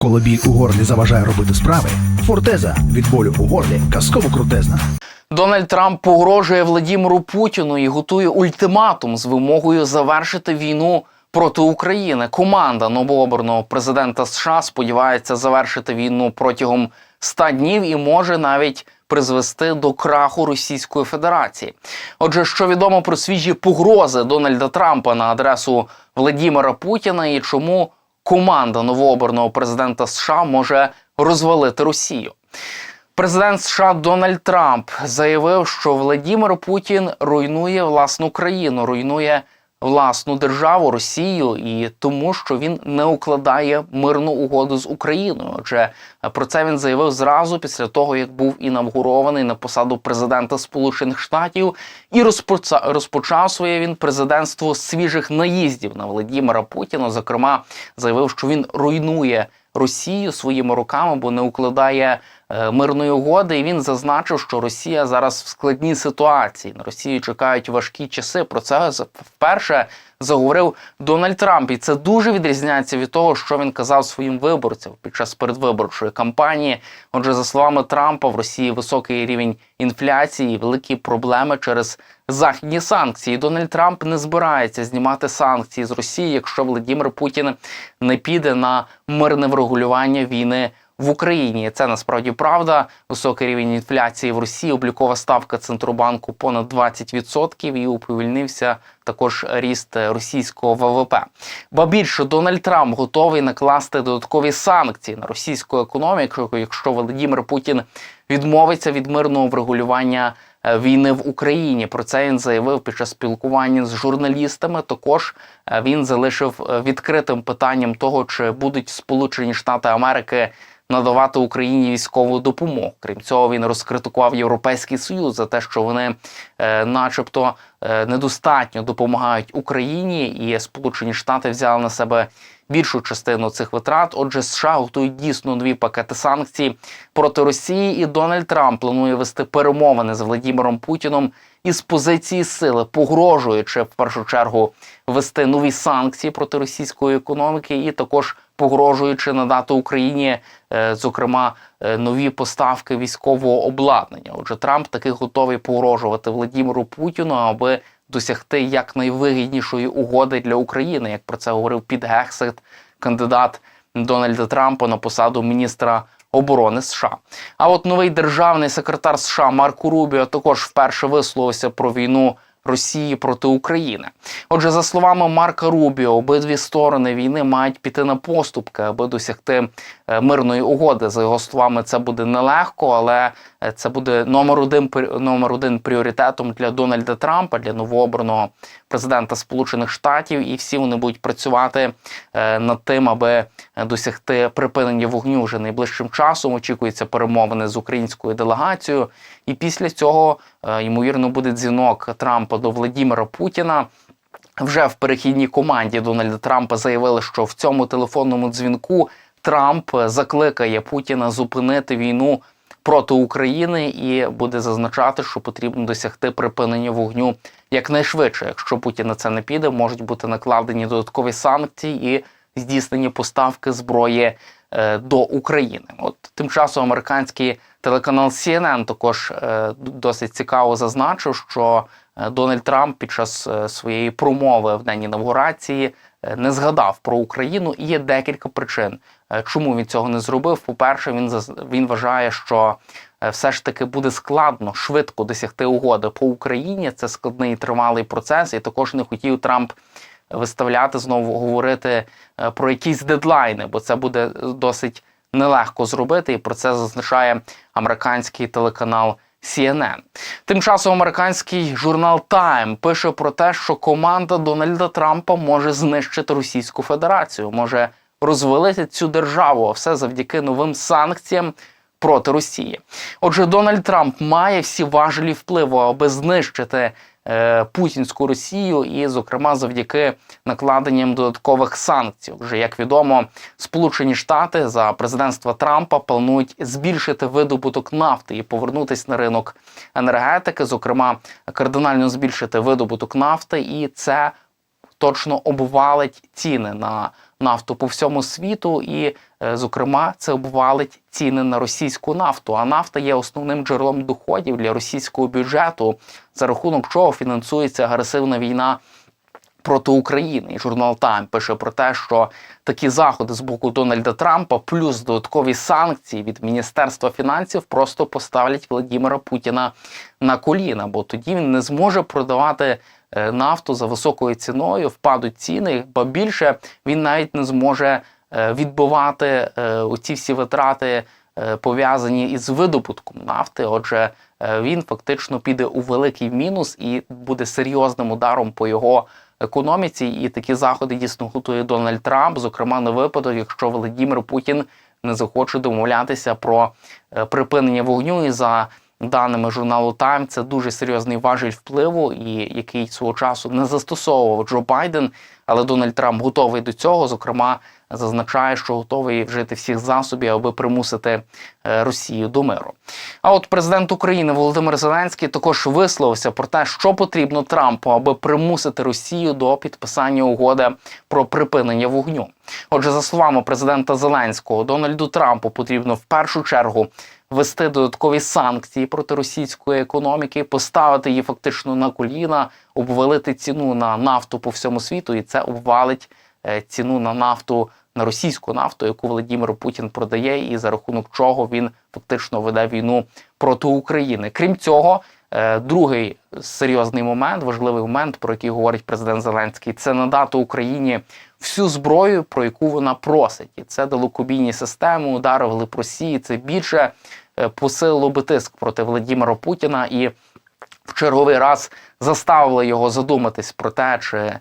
Коли біль у горлі заважає робити справи, фортеза від болю у горлі казково крутезна. Дональд Трамп погрожує Владіміру Путіну і готує ультиматум з вимогою завершити війну проти України. Команда новообраного президента США сподівається завершити війну протягом 100 днів і може навіть призвести до краху Російської Федерації. Отже, що відомо про свіжі погрози Дональда Трампа на адресу Владімира Путіна і чому команда новообраного президента США може розвалити Росію. Президент США Дональд Трамп заявив, що Владимир Путін руйнує власну країну, руйнує власну державу Росію, і тому, що він не укладає мирну угоду з Україною. Отже, про це він заявив зразу після того, як був інавгурований на посаду президента Сполучених Штатів, і розпочав своє він президентство свіжих наїздів на Владимира Путіна. Зокрема, заявив, що він руйнує Росію своїми руками, бо не укладає мирної угоди. І він зазначив, що Росія зараз в складній ситуації. На Росію чекають важкі часи. Про це вперше заговорив Дональд Трамп, і це дуже відрізняється від того, що він казав своїм виборцям під час передвиборчої кампанії. Отже, за словами Трампа, в Росії високий рівень інфляції, великі проблеми через західні санкції. Дональд Трамп не збирається знімати санкції з Росії, якщо Владимир Путін не піде на мирне врегулювання війни. В Україні це насправді правда. Високий рівень інфляції в Росії, облікова ставка центробанку понад 20% і уповільнився також ріст російського ВВП. Ба більше Дональд Трамп готовий накласти додаткові санкції на російську економіку, якщо Володимир Путін відмовиться від мирного врегулювання е, війни в Україні. Про це він заявив під час спілкування з журналістами. Також е, він залишив е, відкритим питанням того, чи будуть Сполучені Штати Америки надавати Україні військову допомогу. Крім цього, він розкритикував Європейський Союз за те, що вони, е, начебто, е, недостатньо допомагають Україні, і Сполучені Штати взяли на себе більшу частину цих витрат. Отже, США готують дійсно нові пакети санкцій проти Росії, і Дональд Трамп планує вести перемовини з Владимиром Путіном із позиції сили, погрожуючи в першу чергу вести нові санкції проти російської економіки, і також погрожуючи надати Україні, е, зокрема, е, нові поставки військового обладнання. Отже, Трамп таки готовий погрожувати Владимиру Путіну, аби досягти якнайвигіднішої угоди для України, як про це говорив Піт Гексет, кандидат Дональда Трампа на посаду міністра оборони США. А от новий державний секретар США Марко Рубіо також вперше висловився про війну. Росії проти України. Отже, за словами Марка Рубіо, обидві сторони війни мають піти на поступки, аби досягти е, мирної угоди. За його словами, це буде нелегко, але е, це буде номер один номер один пріоритетом для Дональда Трампа, для новообраного президента Сполучених Штатів, і всі вони будуть працювати е, над тим, аби досягти припинення вогню вже найближчим часом. Очікується перемовини з українською делегацією, і після цього ймовірно буде дзвінок Трампа до Владімира Путіна. Вже в перехідній команді Дональда Трампа заявили, що в цьому телефонному дзвінку Трамп закликає Путіна зупинити війну проти України і буде зазначати, що потрібно досягти припинення вогню якнайшвидше. Якщо Путін на це не піде, можуть бути накладені додаткові санкції і здійснені поставки зброї до України. От тим часом американський телеканал CNN також е, досить цікаво зазначив, що е, Дональд Трамп під час е, своєї промови в день інавгурації е, не згадав про Україну, і є декілька причин, е, чому він цього не зробив. По-перше, він заз- він вважає, що е, все ж таки буде складно швидко досягти угоди по Україні. Це складний тривалий процес, і також не хотів Трамп виставляти знову говорити е, про якісь дедлайни, бо це буде досить нелегко зробити, і про це зазначає американський телеканал CNN. Тим часом американський журнал Time пише про те, що команда Дональда Трампа може знищити Російську Федерацію, може розвалити цю державу, а все завдяки новим санкціям проти Росії. Отже, Дональд Трамп має всі важелі впливу, аби знищити путінську Росію, і, зокрема, завдяки накладенням додаткових санкцій. Вже як відомо, Сполучені Штати за президентства Трампа планують збільшити видобуток нафти і повернутися на ринок енергетики, зокрема, кардинально збільшити видобуток нафти, і це точно обвалить ціни на нафту по всьому світу, і Е, Зокрема, це обвалить ціни на російську нафту. А нафта є основним джерелом доходів для російського бюджету, за рахунок чого фінансується агресивна війна проти України. І журнал Тайм пише про те, що такі заходи з боку Дональда Трампа, плюс додаткові санкції від Міністерства фінансів, просто поставлять Владимира Путіна на коліна, бо тоді він не зможе продавати нафту за високою ціною, впадуть ціни, бо більше він навіть не зможе е, відбивати е, оці всі витрати. е, Пов'язані із видобутком нафти, отже, е, він фактично піде у великий мінус і буде серйозним ударом по його економіці. І такі заходи дійсно готує Дональд Трамп, зокрема на випадок, якщо Володимир Путін не захоче домовлятися про е, припинення вогню. І за даними журналу Time, це дуже серйозний важіль впливу, і який свого часу не застосовував Джо Байден. Але Дональд Трамп готовий до цього. Зокрема, зазначає, що готовий вжити всіх засобів, аби примусити е, Росію до миру. А от президент України Володимир Зеленський також висловився про те, що потрібно Трампу, аби примусити Росію до підписання угоди про припинення вогню. Отже, за словами президента Зеленського, Дональду Трампу потрібно в першу чергу ввести додаткові санкції проти російської економіки, поставити її фактично на коліна, обвалити ціну на нафту по всьому світу, і це обвалить ціну на нафту на російську нафту, яку Володимир Путін продає, і за рахунок чого він фактично веде війну проти України. Крім цього, е, другий серйозний момент, важливий момент, про який говорить президент Зеленський, це надати Україні всю зброю, про яку вона просить, і це далекобійні системи, удари в глиб Росії. Це більше е, посилило би тиск проти Володимира Путіна і в черговий раз заставили його задуматись про те, чи е,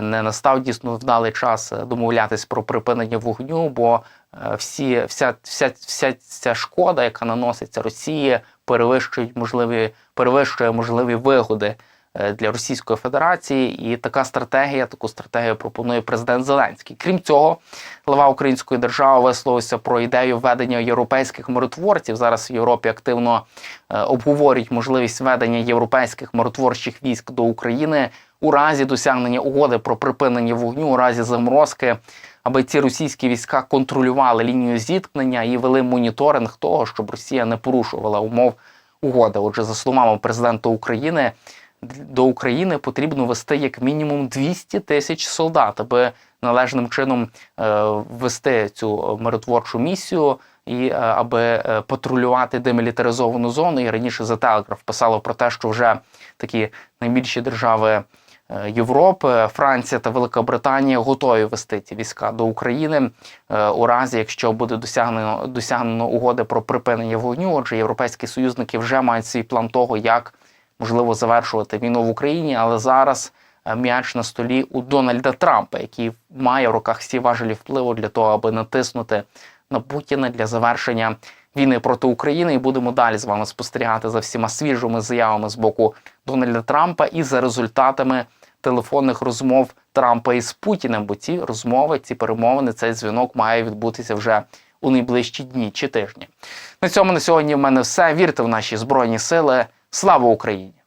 не настав дійсно вдалий час е, домовлятись про припинення вогню, бо е, всі, вся, вся, вся ця шкода, яка наноситься Росії, перевищують можливі, перевищує можливі вигоди е, для Російської Федерації, і така стратегія, таку стратегію пропонує президент Зеленський. Крім цього, глава української держави висловився про ідею введення європейських миротворців. Зараз в Європі активно е, обговорюють можливість введення європейських миротворчих військ до України у разі досягнення угоди про припинення вогню, у разі заморозки, аби ці російські війська контролювали лінію зіткнення і вели моніторинг того, щоб Росія не порушувала умов угоди. Отже, за словами президента України, до України потрібно вести як мінімум 200 тисяч солдат, аби належним чином е, ввести цю миротворчу місію і е, аби е, патрулювати демілітаризовану зону. І раніше The Telegraph писало про те, що вже такі найбільші держави Європи, Франція та Велика Британія готові вести ці війська до України е, у разі, якщо буде досягнено досягнено угоди про припинення вогню. Отже, європейські союзники вже мають свій план того, як можливо завершувати війну в Україні, але зараз е, м'яч на столі у Дональда Трампа, який має в руках всі важелі впливу для того, аби натиснути на Путіна для завершення війни проти України. І будемо далі з вами спостерігати за всіма свіжими заявами з боку Дональда Трампа і за результатами телефонних розмов Трампа із Путіним. Бо ці розмови, ці перемовини, цей дзвінок має відбутися вже у найближчі дні чи тижні. На цьому на сьогодні в мене все. Вірте в наші збройні сили. Слава Україні!